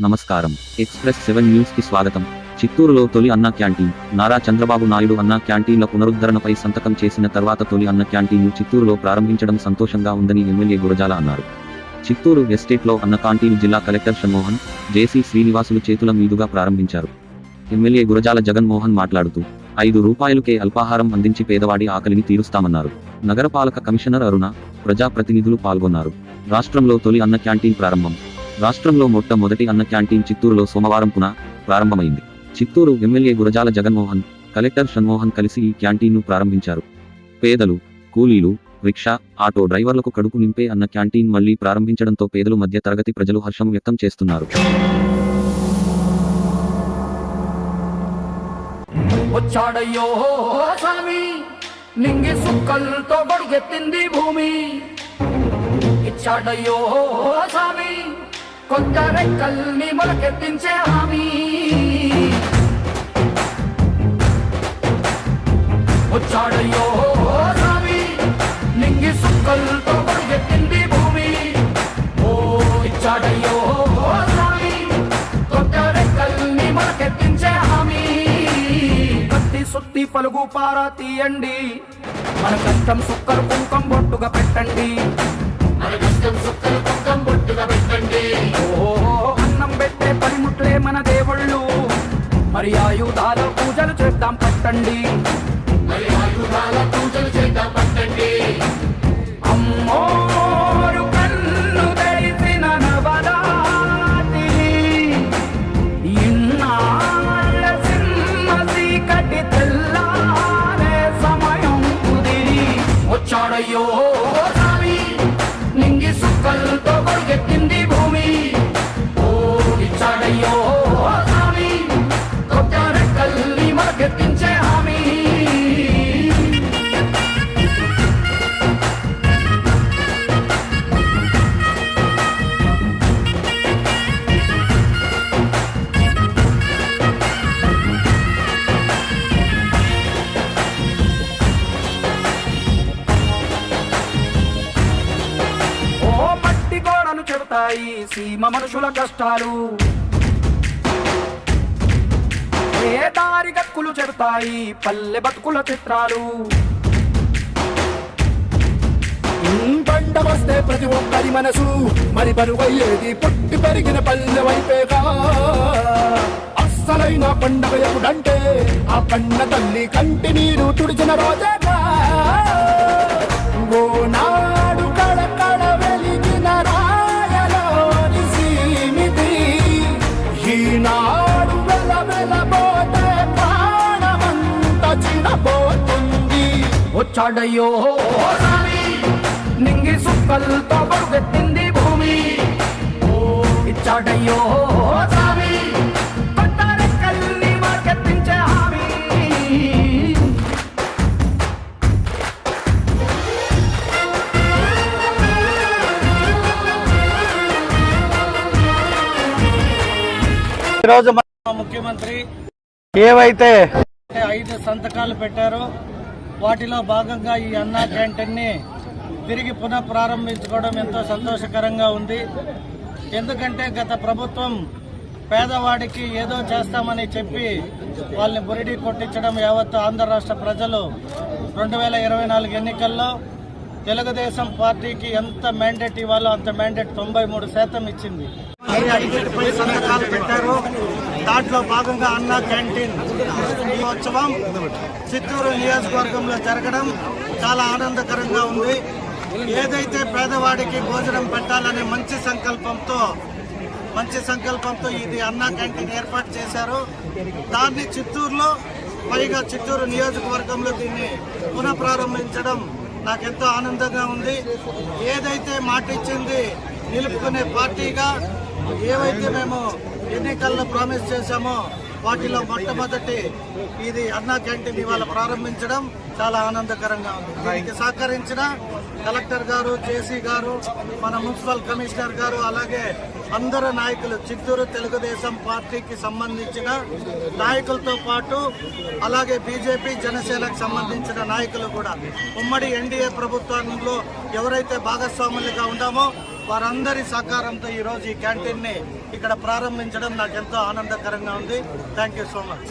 నమస్కారం. Express seven న్యూస్కి స్వాగతం. చిత్తూరులో తొలి అన్న క్యాంటీన్. నారా చంద్రబాబు నాయుడు అన్న క్యాంటీన్ల పునరుద్ధరణపై సంతకం చేసిన తర్వాత తొలి అన్న క్యాంటీన్ను చిత్తూరులో ప్రారంభించడం సంతోషంగా ఉందని ఎమ్మెల్యే గురజాల అన్నారు. చిత్తూరు ఎస్టేట్లో అన్న క్యాంటీన్ జిల్లా కలెక్టర్ షణ్మోహన్ జేసీ శ్రీనివాసులు చేతుల మీదుగా ప్రారంభించారు. ఎమ్మెల్యే గురజాల జగన్మోహన్ మాట్లాడుతూ ఐదు రూపాయలకే అల్పాహారం అందించి పేదవాడి ఆకలిని తీరుస్తామన్నారు. నగరపాలక కమిషనర్ అరుణ ప్రజాప్రతినిధులు పాల్గొన్నారు. రాష్ట్రంలో తొలి అన్న క్యాంటీన్ ప్రారంభం. రాష్ట్రంలో మొట్టమొదటి అన్న క్యాంటీన్ చిత్తూరులో సోమవారం పునః ప్రారంభమైంది. చిత్తూరు ఎమ్మెల్యే గురజాల జగన్మోహన్ కలెక్టర్ షణ్మోహన్ కలిసి ఈ క్యాంటీన్ను ప్రారంభించారు. పేదలు కూలీలు రిక్షా ఆటో డ్రైవర్లకు కడుపు నింపే అన్న క్యాంటీన్ మళ్ళీ ప్రారంభించడంతో పేదలు మధ్య తరగతి ప్రజలు హర్షం వ్యక్తం చేస్తున్నారు. నింగి సుక్కలతో బడిగెత్తింది భూమి. ఇచ్చాడయ్యో స్వామి కొత్త రెక్కల్ని మొలకెత్తించే హామీ. వచ్చాడయ్యో స్వామి నింగి సుక్కలతో బడిగెత్తింది భూమి. ఓ ఇచ్చాడయ్యో స్వామి కొత్త రెక్కల్ని మొలకెత్తించే హామీ. కత్తి సుత్తి పలుగు పారా తీయండి. మన కష్టం సుక్కలు కుంకం బొట్టుగా పెట్టండి. అన్నం పెట్టే పనిముట్లే మన దేవుళ్ళు. మరి ఆయుధాల పూజలు చేద్దాం పట్టండి. మరి ఆయుధాల పూజలు చేద్దాం పట్టండి అమ్మోరు కన్ను సీమ మనుషుల కష్టాలు. ఏ దారి గక్కులు చెడతాయి పల్లె బతుకుల చిత్రాలు. పంట వస్తే ప్రతి ఒక్కరి మనసు మరి బరువయ్యేది. పుట్టి పెరిగిన పల్లె వైపేగా. అస్సలైన పండగ ఎప్పుడంటే ఆ పండ తల్లి కంటి నీరు తుడిచిన రోజేగా. ఓ నా వచ్చాడయ్యో స్వామి నింగి సుక్కలతో బరుగెత్తింది భూమి ఓ ఇచ్చాడయ్యో స్వామి కొత్త రెక్కల్ని మార్కెత్తించే హామీ ఈరోజు మన ముఖ్యమంత్రి ఏవైతే ఐదు సంతకాలు పెట్టారో వాటిలో భాగంగా ఈ అన్నా క్యాంటీన్ని తిరిగి పునః ప్రారంభించుకోవడం ఎంతో సంతోషకరంగా ఉంది. ఎందుకంటే గత ప్రభుత్వం పేదవాడికి ఏదో చేస్తామని చెప్పి వాళ్ళని బురిడి కొట్టించడం యావత్ ఆంధ్ర రాష్ట్ర ప్రజలు రెండు వేల ఇరవై నాలుగు ఎన్నికల్లో తెలుగుదేశం పార్టీకి ఎంత మ్యాండేట్ ఇవ్వాలో అంత మ్యాండేట్ తొంభై మూడు శాతం ఇచ్చింది. పెట్టారు. దాంట్లో భాగంగా అన్న క్యాంటీన్ ఈ ఉత్సవం చిత్తూరు నియోజకవర్గంలో జరగడం చాలా ఆనందకరంగా ఉంది. ఏదైతే పేదవాడికి భోజనం పెట్టాలనే మంచి సంకల్పంతో మంచి సంకల్పంతో ఇది అన్న క్యాంటీన్ ఏర్పాటు చేశారు. దాన్ని చిత్తూరులో పైగా చిత్తూరు నియోజకవర్గంలో దీన్ని పునఃప్రారంభించడం నాకెంతో ఆనందంగా ఉంది. ఏదైతే మాట ఇచ్చింది నిలుపుకునే పార్టీగా ఏవైతే మేము ఎన్నికల్లో ప్రామిస్ చేశామో వాటిలో మొట్టమొదటి ఇది అన్నా క్యాంటీన్ ఇవాళ ప్రారంభించడం చాలా ఆనందకరంగా ఉంది. దీనికి సహకరించిన కలెక్టర్ గారు జేసీ గారు మన మున్సిపల్ కమిషనర్ గారు అలాగే అందరు నాయకులు చిత్తూరు తెలుగుదేశం పార్టీకి సంబంధించిన నాయకులతో పాటు అలాగే బీజేపీ జనసేనకు సంబంధించిన నాయకులు కూడా. ఉమ్మడి ఎన్డీఏ ప్రభుత్వంలో ఎవరైతే భాగస్వాములుగా ఉండామో వారందరి సహకారంతో ఈరోజు ఈ క్యాంటీన్ని ఇక్కడ ప్రారంభించడం నాకు ఎంతో ఆనందకరంగా ఉంది. Thank you so much